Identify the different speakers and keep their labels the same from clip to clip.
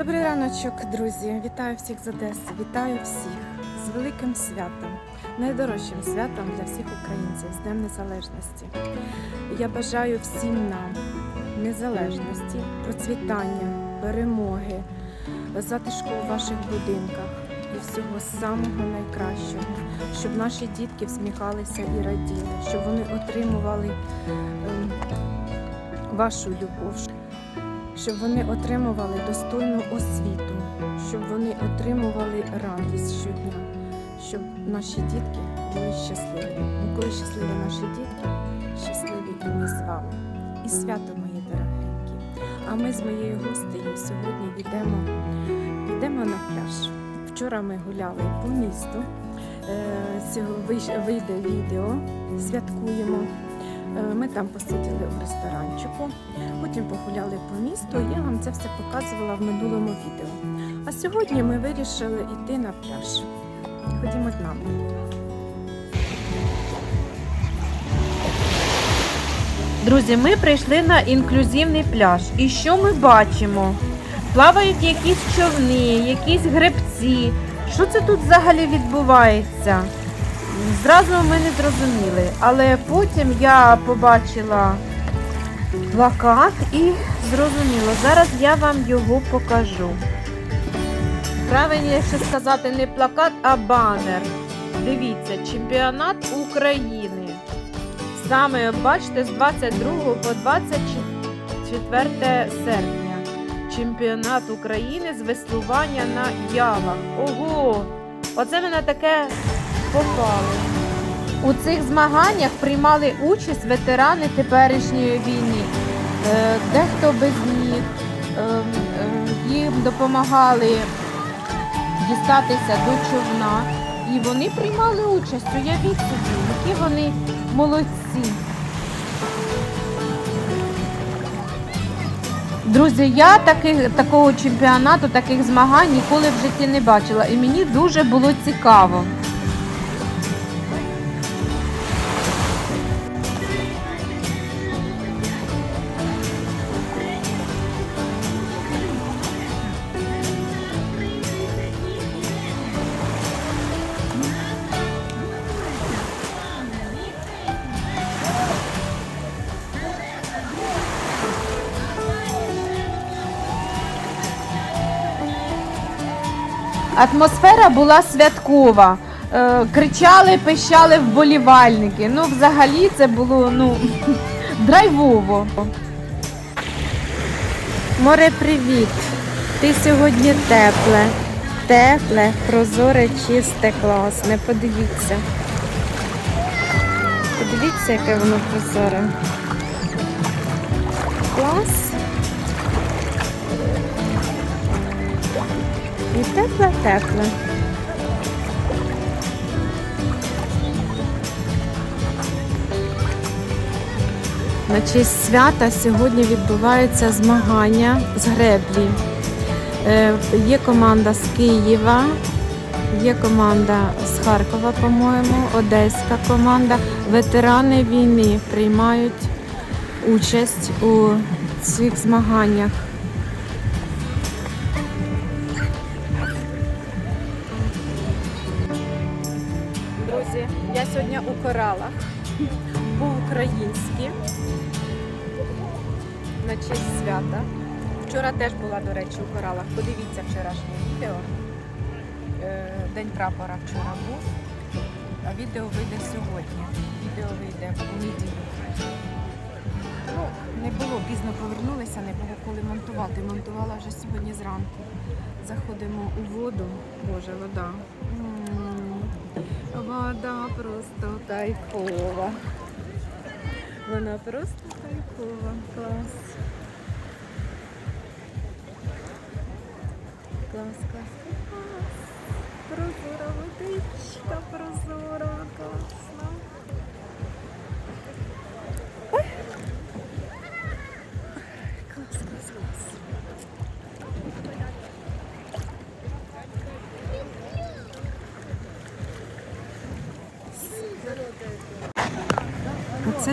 Speaker 1: Добрий раночок, друзі! Вітаю всіх з Одеси, вітаю всіх з великим святом, найдорожчим святом для всіх українців з Днем Незалежності. Я бажаю всім нам незалежності, процвітання, перемоги, затишку у ваших будинках і всього самого найкращого, щоб наші дітки всміхалися і раділи, щоб вони отримували ем, вашу любов щоб вони отримували достойну освіту, щоб вони отримували радість щодня, щоб наші дітки були щасливі. Ну, коли щасливі наші дітки, щасливі і ми з вами. І свято, мої дорогенькі. А ми з моєю гостею сьогодні йдемо, йдемо на пляж. Вчора ми гуляли по місту. Е, Цього вийде відео, святкуємо. Е, Ми там посиділи в ресторанчику, потім погуляли по місту. Я вам це все показувала в минулому відео. А сьогодні ми вирішили йти на пляж. Ходімо з нами.
Speaker 2: Друзі, ми прийшли на інклюзивний пляж. І що ми бачимо? Плавають якісь човни, якісь гребці. Що це тут взагалі відбувається? Зразу ми не зрозуміли, але потім я побачила плакат і зрозуміло. Зараз я вам його покажу. Правильніше сказати не плакат, а банер. Дивіться, чемпіонат України. Саме бачите, з 22 по 24 серпня. Чемпіонат України з веслування на ялах. Ого! Оце ми на таке попали. У цих змаганнях приймали участь ветерани теперішньої війни. Е, Дехто без ніг, е, е, їм допомагали дістатися до човна. І вони приймали участь. Уявіть собі, які вони молодці. Друзі, я таких, такого чемпіонату, таких змагань ніколи в житті не бачила. І мені дуже було цікаво. Атмосфера була святкова. Е, кричали, пищали вболівальники. Ну, взагалі, це було ну, драйвово.
Speaker 1: Море, привіт! Ти сьогодні тепле, тепле, прозоре, чисте, класне. Подивіться. Подивіться, яке воно прозоре. Клас. І тепле, тепле. На честь свята сьогодні відбуваються змагання з греблі. Е, Є команда з Києва, є команда з Харкова, по-моєму, одеська команда. Ветерани війни приймають участь у цих змаганнях. Друзі, я сьогодні у коралах по-українськи на честь свята. Вчора теж була, до речі, у коралах. Подивіться вчорашнє відео. Е, День прапора вчора був, а відео вийде сьогодні. Відео вийде у неділю. Ну, не було, пізно повернулися, не було коли монтувати. Монтувала вже сьогодні зранку. Заходимо у воду. Боже, вода. Вода просто кайфова. Вона просто кайфова. Клас. Клас, клас, клас. Прозора водичка, прозора,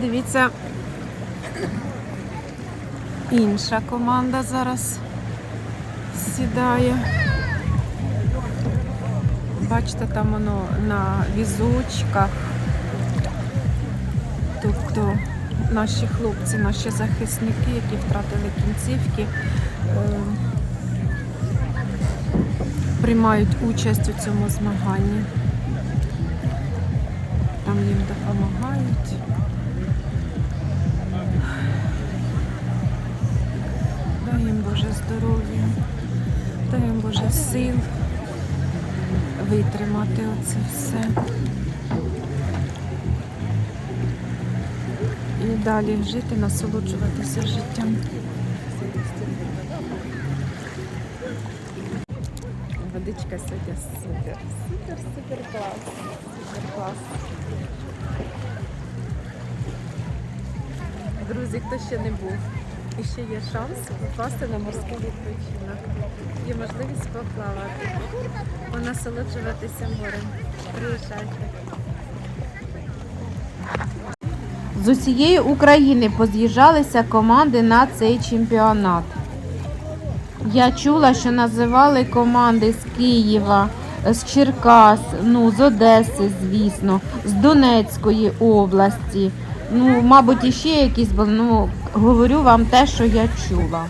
Speaker 1: дивіться інша команда зараз
Speaker 3: сідає. Бачите, там воно на візочках. Тобто наші хлопці, наші захисники, які втратили кінцівки, е, приймають участь у цьому змаганні. Там їм допомагають. Сил витримати оце все. І далі жити, насолоджуватися життям. Водичка сьогодні супер, супер, супер клас. Супер клас. Друзі, хто ще не був, і ще є шанс попасти на морський відпочинок. Є можливість поплавати, понасолоджуватися морем. Приїжджайте.
Speaker 1: З усієї України поз'їжджалися команди на цей чемпіонат. Я чула, що називали команди з Києва, з Черкас, ну, з Одеси, звісно, з Донецької області. Ну, мабуть, іще якісь були. Ну, говорю вам те, що я чула.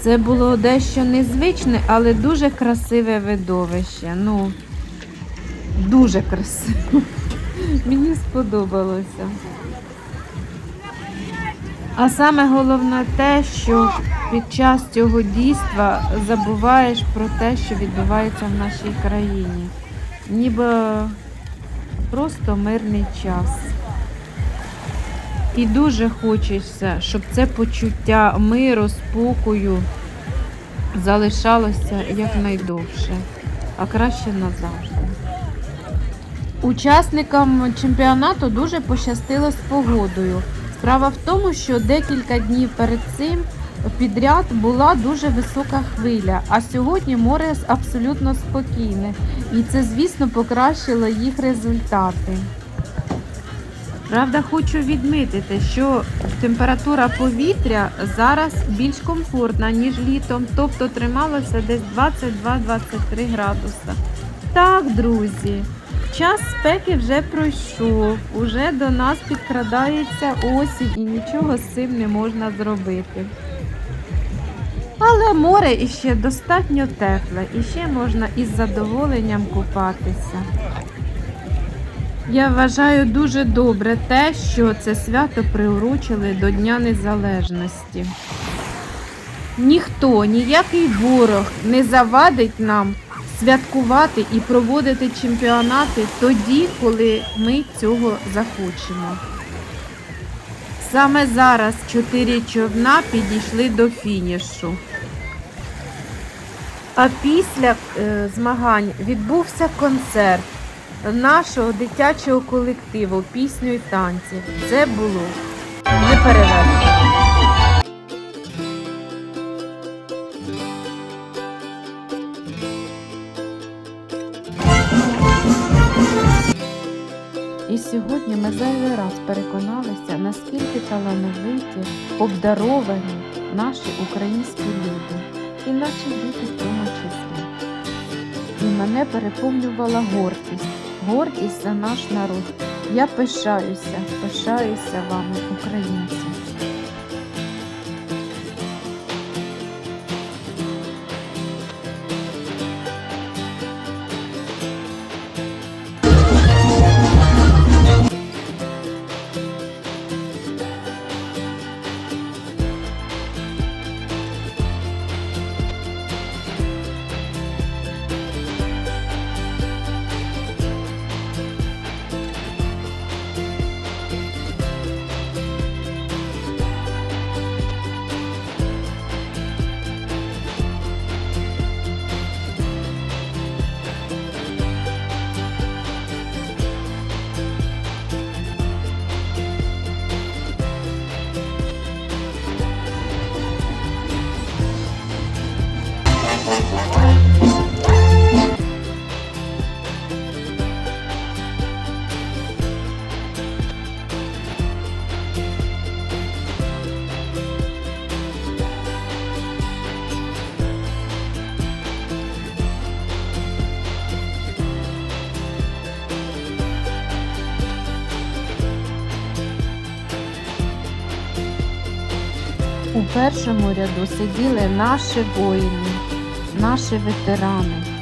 Speaker 1: Це було дещо незвичне, але дуже красиве видовище. Ну, дуже красиве. Мені сподобалося. А саме головне те, що під час цього дійства забуваєш про те, що відбувається в нашій країні. Ніби просто мирний час. І дуже хочеться, щоб це почуття миру, спокою залишалося якнайдовше, а краще назавжди. Учасникам чемпіонату дуже пощастило з погодою. Справа в тому, що декілька днів перед цим підряд була дуже висока хвиля, а сьогодні море абсолютно спокійне. І це, звісно, покращило їх результати. Правда, хочу відмітити, що температура повітря зараз більш комфортна, ніж літом, тобто трималося десь 22-23 градуса. Так, друзі, час спеки вже пройшов, уже до нас підкрадається осінь і нічого з цим не можна зробити. Але море іще достатньо тепле, і ще можна із задоволенням купатися. Я вважаю дуже добре те, що це свято приурочили до Дня Незалежності. Ніхто, ніякий ворог не завадить нам святкувати і проводити чемпіонати тоді, коли ми цього захочемо. Саме зараз чотири човна підійшли до фінішу. А після е, змагань відбувся концерт нашого дитячого колективу пісню і танці. Це було неперевершено. І сьогодні ми зайвий раз переконалися, наскільки талановиті, обдаровані наші українські люди, і наші діти в тому числі. І мене переповнювала гордість, гордість за наш народ. Я пишаюся, пишаюся вами, українці. Першому ряду сиділи наші воїни, наші ветерани.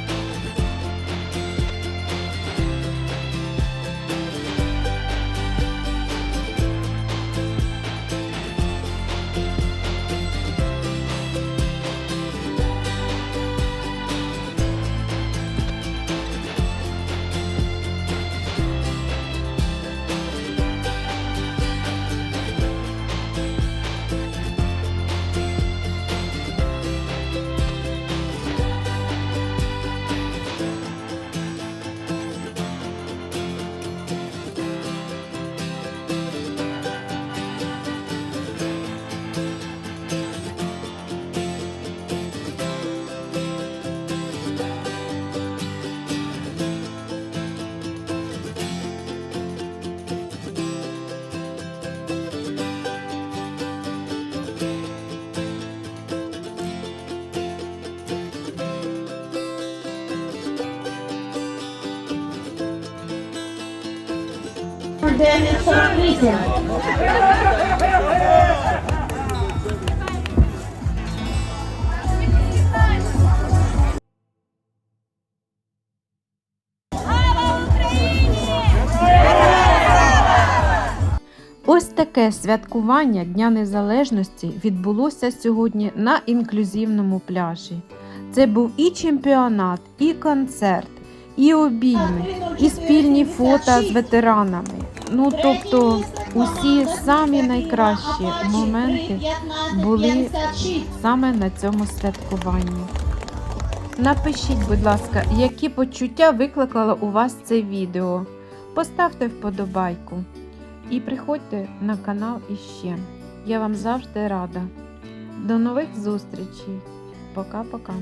Speaker 4: День відкритим.
Speaker 1: Ось таке святкування Дня Незалежності відбулося сьогодні на інклюзивному пляжі. Це був і чемпіонат, і концерт, і обійми, і спільні фото з ветеранами. Ну тобто усі самі найкращі моменти були саме на цьому святкуванні. Напишіть, будь ласка, які почуття викликало у вас це відео. Поставте вподобайку. І приходьте на канал іще. Я вам завжди рада. До нових зустрічей. Пока-пока.